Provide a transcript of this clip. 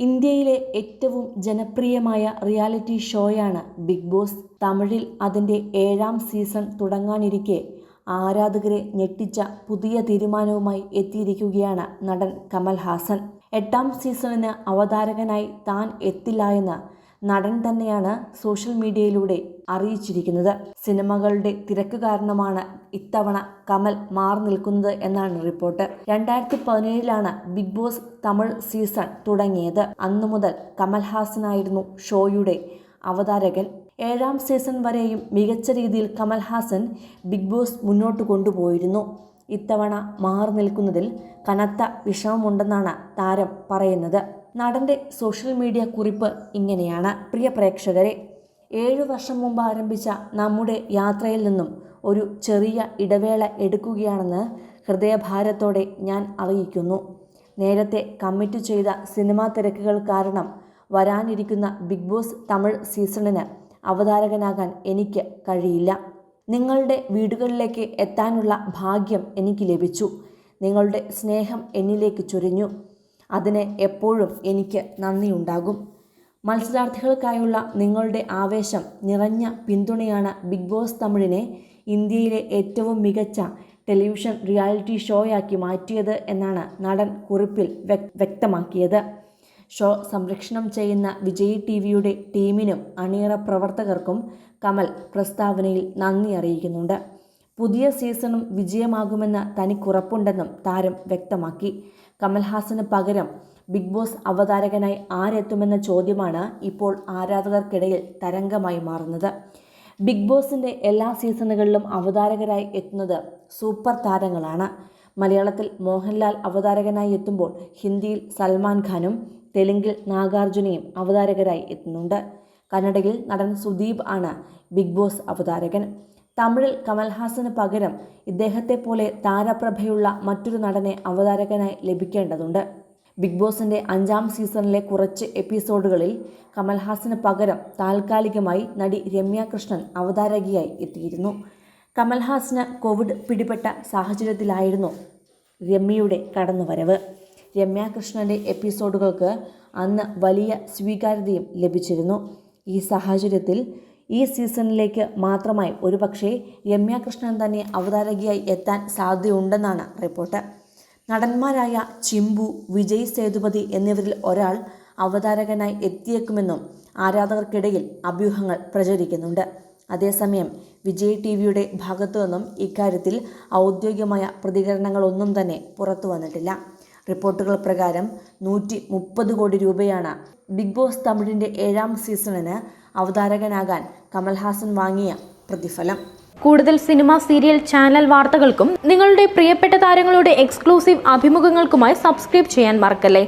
ഇന്ത്യയിലെ ഏറ്റവും ജനപ്രിയമായ റിയാലിറ്റി ഷോയാണ് ബിഗ് ബോസ്. തമിഴിൽ അതിന്റെ ഏഴാം സീസൺ തുടങ്ങാനിരിക്കെ ആരാധകരെ ഞെട്ടിച്ച പുതിയ തീരുമാനവുമായി എത്തിയിരിക്കുകയാണ് നടൻ കമൽ ഹാസൻ എട്ടാം സീസണിന് അവതാരകനായി താൻ എത്തില്ല എന്ന് നടൻ തന്നെയാണ് സോഷ്യൽ മീഡിയയിലൂടെ അറിയിച്ചിരിക്കുന്നത്. സിനിമകളുടെ തിരക്ക് കാരണമാണ് ഇത്തവണ കമൽ മാറി നിൽക്കുന്നത് എന്നാണ് റിപ്പോർട്ട്. രണ്ടായിരത്തി പതിനേഴിലാണ് ബിഗ് ബോസ് തമിഴ് സീസൺ തുടങ്ങിയത്. അന്നു മുതൽ കമൽഹാസനായിരുന്നു ഷോയുടെ അവതാരകൻ. ഏഴാം സീസൺ വരെയും മികച്ച രീതിയിൽ കമൽഹാസൻ ബിഗ് ബോസ് മുന്നോട്ട് കൊണ്ടുപോയിരുന്നു. ഇത്തവണ മാറി നിൽക്കുന്നതിൽ കനത്ത വിഷമമുണ്ടെന്നാണ് താരം പറയുന്നത്. നടന്റെ സോഷ്യൽ മീഡിയ കുറിപ്പ് ഇങ്ങനെയാണ്. പ്രിയ പ്രേക്ഷകരെ ഏഴു വർഷം മുമ്പ് ആരംഭിച്ച നമ്മുടെ യാത്രയിൽ നിന്നും ഒരു ചെറിയ ഇടവേള എടുക്കുകയാണെന്ന് ഹൃദയഭാരത്തോടെ ഞാൻ അറിയിക്കുന്നു. നേരത്തെ കമ്മിറ്റ് ചെയ്ത സിനിമാ തിരക്കുകൾ കാരണം വരാനിരിക്കുന്ന ബിഗ് ബോസ് തമിഴ് സീസണിന് അവതാരകനാകാൻ എനിക്ക് കഴിയില്ല. നിങ്ങളുടെ വീടുകളിലേക്ക് എത്താനുള്ള ഭാഗ്യം എനിക്ക് ലഭിച്ചു. നിങ്ങളുടെ സ്നേഹം എന്നിലേക്ക് ചൊരിഞ്ഞു. അതിന് എപ്പോഴും എനിക്ക് നന്ദിയുണ്ടാകും. മത്സരാർത്ഥികൾക്കായുള്ള നിങ്ങളുടെ ആവേശം നിറഞ്ഞ പിന്തുണയാണ് ബിഗ് ബോസ് തമിഴിനെ ഇന്ത്യയിലെ ഏറ്റവും മികച്ച ടെലിവിഷൻ റിയാലിറ്റി ഷോയാക്കി മാറ്റിയത് എന്നാണ് നടൻ കുറിപ്പിൽ വ്യക്തമാക്കിയത്. ഷോ സംരക്ഷണം ചെയ്യുന്ന വിജയ് ടി വിയുടെ ടീമിനും അണിയറ പ്രവർത്തകർക്കും കമൽ പ്രസ്താവനയിൽ നന്ദി അറിയിക്കുന്നുണ്ട്. പുതിയ സീസണും വിജയമാകുമെന്ന് തനിക്കുറപ്പുണ്ടെന്നും താരം വ്യക്തമാക്കി. കമൽഹാസന് പകരം ബിഗ് ബോസ് അവതാരകനായി ആരെത്തുമെന്ന ചോദ്യമാണ് ഇപ്പോൾ ആരാധകർക്കിടയിൽ തരംഗമായി മാറുന്നത്. ബിഗ് ബോസിന്റെ എല്ലാ സീസണുകളിലും അവതാരകരായി എത്തുന്നത് സൂപ്പർ താരങ്ങളാണ്. മലയാളത്തിൽ മോഹൻലാൽ അവതാരകനായി എത്തുമ്പോൾ ഹിന്ദിയിൽ സൽമാൻ ഖാനും തെലുങ്കിൽ നാഗാർജുനയും അവതാരകരായി എത്തുന്നുണ്ട്. കന്നഡയിൽ നടൻ സുദീപ് ആണ് ബിഗ് ബോസ് അവതാരകൻ. തമിഴിൽ കമൽഹാസന് പകരം ഇദ്ദേഹത്തെ പോലെ താരപ്രഭയുള്ള മറ്റൊരു നടനെ അവതാരകനായി ലഭിക്കേണ്ടതുണ്ട്. ബിഗ് ബോസിന്റെ അഞ്ചാം സീസണിലെ കുറച്ച് എപ്പിസോഡുകളിൽ കമൽഹാസന് പകരം താൽക്കാലികമായി നടി രമ്യ കൃഷ്ണൻ അവതാരകയായി എത്തിയിരുന്നു. കമൽഹാസന് കോവിഡ് പിടിപെട്ട സാഹചര്യത്തിലായിരുന്നു രമ്യയുടെ കടന്നുവരവ്. രമ്യ കൃഷ്ണന്റെ എപ്പിസോഡുകൾക്ക് അന്ന് വലിയ സ്വീകാര്യതയും ലഭിച്ചിരുന്നു. ഈ സാഹചര്യത്തിൽ ഈ സീസണിലേക്ക് മാത്രമായി ഒരുപക്ഷെ രമ്യ കൃഷ്ണൻ തന്നെ അവതാരകയായി എത്താൻ സാധ്യതയുണ്ടെന്നാണ് റിപ്പോർട്ട്. നടന്മാരായ ചിമ്പു വിജയ് സേതുപതി എന്നിവരിൽ ഒരാൾ അവതാരകനായി എത്തിയേക്കുമെന്നും ആരാധകർക്കിടയിൽ അഭ്യൂഹങ്ങൾ പ്രചരിക്കുന്നുണ്ട്. അതേസമയം വിജയ് ടി വിയുടെ ഭാഗത്തു നിന്നും ഇക്കാര്യത്തിൽ ഔദ്യോഗികമായ പ്രതികരണങ്ങളൊന്നും തന്നെ പുറത്തു വന്നിട്ടില്ല റിപ്പോർട്ടുകൾ പ്രകാരം നൂറ്റി മുപ്പത് കോടി രൂപയാണ് ബിഗ് ബോസ് തമിഴിന്റെ ഏഴാം സീസണിന് അവതാരകനാകാൻ കമൽഹാസൻ വാങ്ങിയ പ്രതിഫലം. കൂടുതൽ സിനിമ സീരിയൽ ചാനൽ വാർത്തകൾക്കും നിങ്ങളുടെ പ്രിയപ്പെട്ട താരങ്ങളുടെ എക്സ്ക്ലൂസീവ് അഭിമുഖങ്ങൾക്കുമായി സബ്സ്ക്രൈബ് ചെയ്യാൻ മറക്കല്ലേ?